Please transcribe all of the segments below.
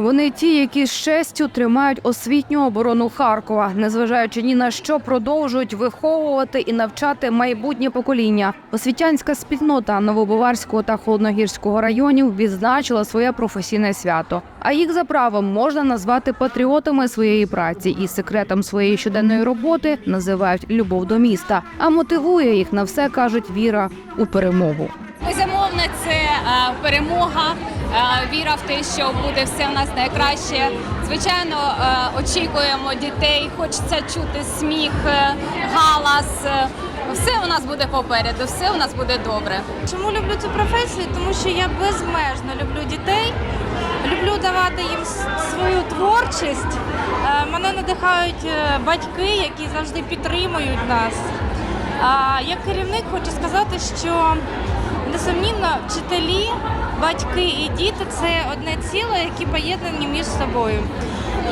Вони ті, які з честю тримають освітню оборону Харкова, незважаючи ні на що продовжують виховувати і навчати майбутнє покоління. Освітянська спільнота Новобаварського та Холодногірського районів відзначила своє професійне свято. А їх за правом можна назвати патріотами своєї праці і секретом своєї щоденної роботи називають любов до міста. А мотивує їх на все кажуть віра у перемогу. Безумовно, це е, перемога, віра в те, що буде все в нас найкраще. Звичайно, е, очікуємо дітей, хочеться чути сміх, е, галас. Е, Все у нас буде попереду, все у нас буде добре. Чому люблю цю професію? Тому що я безмежно люблю дітей, люблю давати їм свою творчість. Е, Мене надихають е, батьки, які завжди підтримують нас. Як керівник хочу сказати, що несумнівно вчителі, батьки і діти це одне ціле, які поєднані між собою.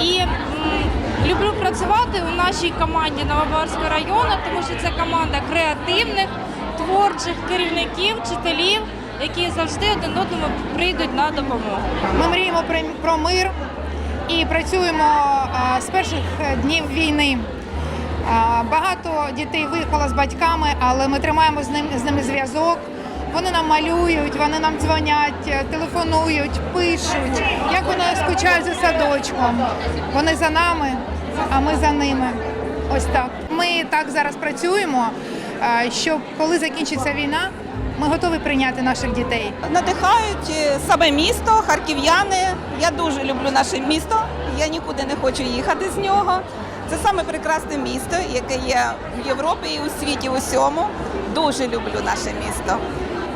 І люблю працювати у нашій команді Новоборського району, тому що це команда креативних, творчих керівників, вчителів, які завжди один одному прийдуть на допомогу. Ми мріємо про, мир і працюємо з перших днів війни. Багато дітей виїхало з батьками, але ми тримаємо з ними зв'язок. Вони нам малюють, вони нам дзвонять, е, телефонують, пишуть. Як вони скучають за садочком. Вони за нами, а ми за ними. Ось так. Ми так зараз працюємо, а, щоб коли закінчиться війна, ми готові прийняти наших дітей. Надихають е, саме місто, харків'яни. Я дуже люблю наше місто. Я нікуди не хочу їхати з нього. Це саме прекрасне місто, яке є в Європі і у світі усьому. Дуже люблю наше місто.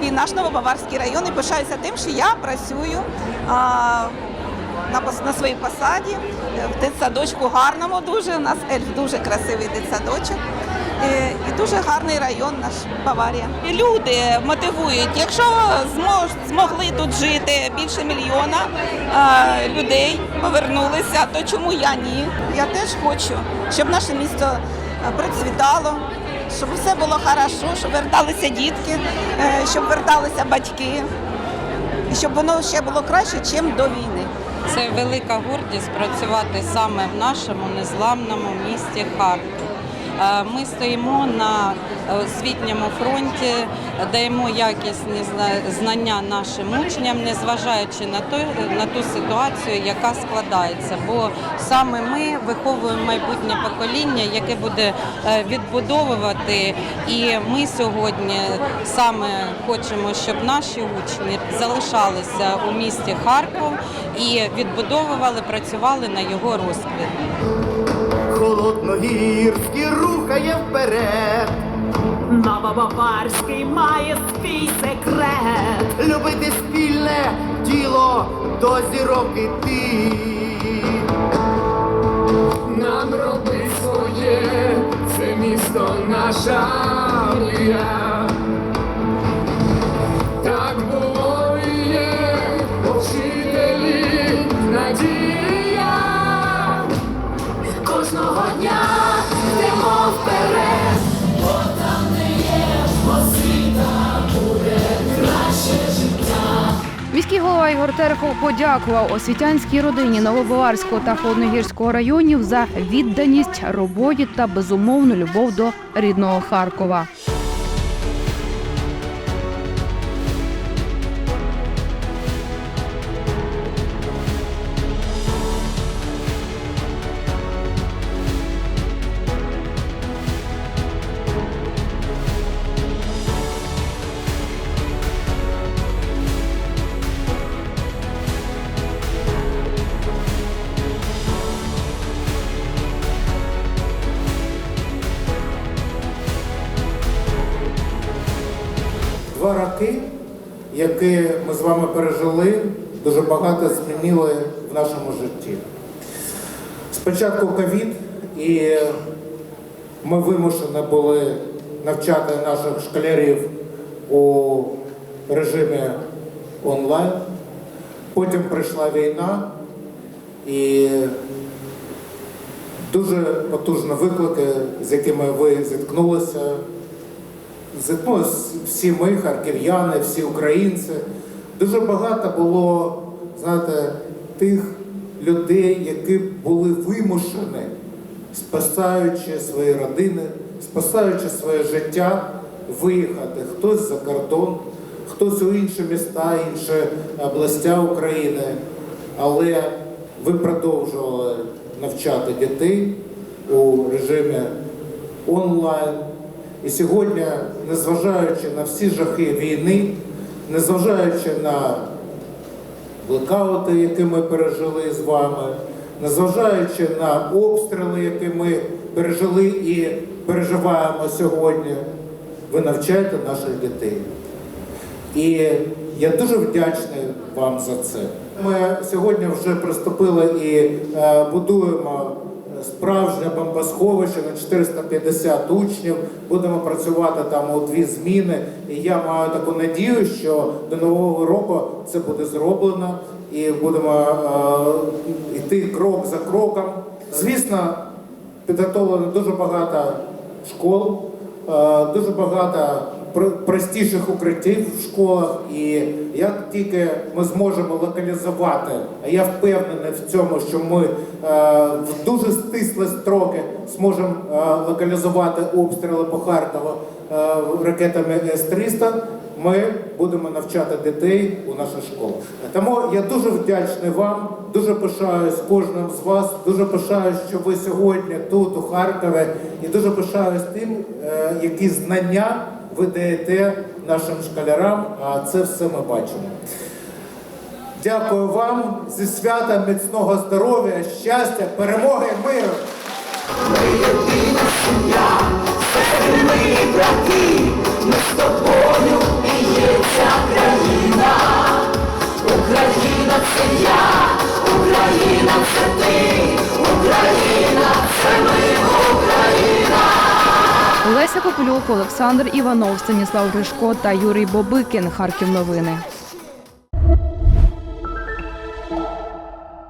І наш Новобаварський район і пишаюся тим, що я працюю а, на, на своїй посаді е, в дитсадочку гарному дуже. У нас ельф дуже красивий дитсадочок. І дуже гарний район наш Баварія. І люди мотивують, якщо змож, змогли тут жити більше мільйона е, людей, повернулися, то чому я ні? Я теж хочу, щоб наше місто е, процвітало, щоб все було хорошо, щоб верталися дітки, е, щоб верталися батьки, і щоб воно ще було краще, ніж до війни. Це велика гордість працювати саме в нашому незламному місті Харків. Е, Ми стоїмо на освітньому фронті, даємо якісні знання нашим учням, незважаючи на ту, на ту ситуацію, яка складається. Бо саме ми виховуємо майбутнє покоління, яке буде е, відбудовувати. І ми сьогодні саме хочемо, щоб наші учні залишалися у місті Харків і відбудовували, працювали на його розквіт. Холодногірський рухає вперед, Новобаварський має свій секрет. любити спільне діло до зірок іти. Нам роби своє, це місто наша Ігор Терехов подякував освітянській родині Новобаварського та Холодногірського районів за відданість роботі та безумовну любов до рідного Харкова. Два роки, які ми з вами пережили, дуже багато змінили в нашому житті. Спочатку ковід, і ми вимушені були навчати наших школярів у режимі онлайн. Потім прийшла війна і дуже потужні виклики, з якими ви зіткнулися. Ну, всі ми, харків'яни, всі українці. Дуже багато було, знаєте, тих людей, які були вимушені, спасаючи свої родини, спасаючи своє життя, виїхати хтось за кордон, хтось у інші міста, інші областя України. Але ви продовжували навчати дітей у режимі онлайн. І сьогодні, незважаючи на всі жахи війни, незважаючи на блекаути, які ми пережили з вами, незважаючи на обстріли, які ми пережили і переживаємо сьогодні, ви навчаєте наших дітей. І я дуже вдячний вам за це. Ми сьогодні вже приступили і е, будуємо справжнє бомбосховище на 450 учнів. Будемо працювати там у дві зміни. І я маю таку надію, що до нового року це буде зроблено, і будемо е, йти крок за кроком. Звісно, підготовлено дуже багато школ, е, дуже багато простіших укриттів в школах. І як тільки ми зможемо локалізувати, а я впевнений в цьому, що ми е, в дуже стислі строки зможемо е, локалізувати обстріли по Харкову е, ракетами С-300, ми будемо навчати дітей у наших школах. Тому я дуже вдячний вам, дуже пишаюсь кожним з вас, дуже пишаюсь, що ви сьогодні тут, у Харкові, і дуже пишаюсь тим, які знання ви даєте нашим школярам, а це все ми бачимо. Дякую вам зі святом міцного здоров'я, щастя, перемоги, миру! Попелюк, Олександр Іванов, Станіслав Гришко та Юрій Бобикін. Харків новини.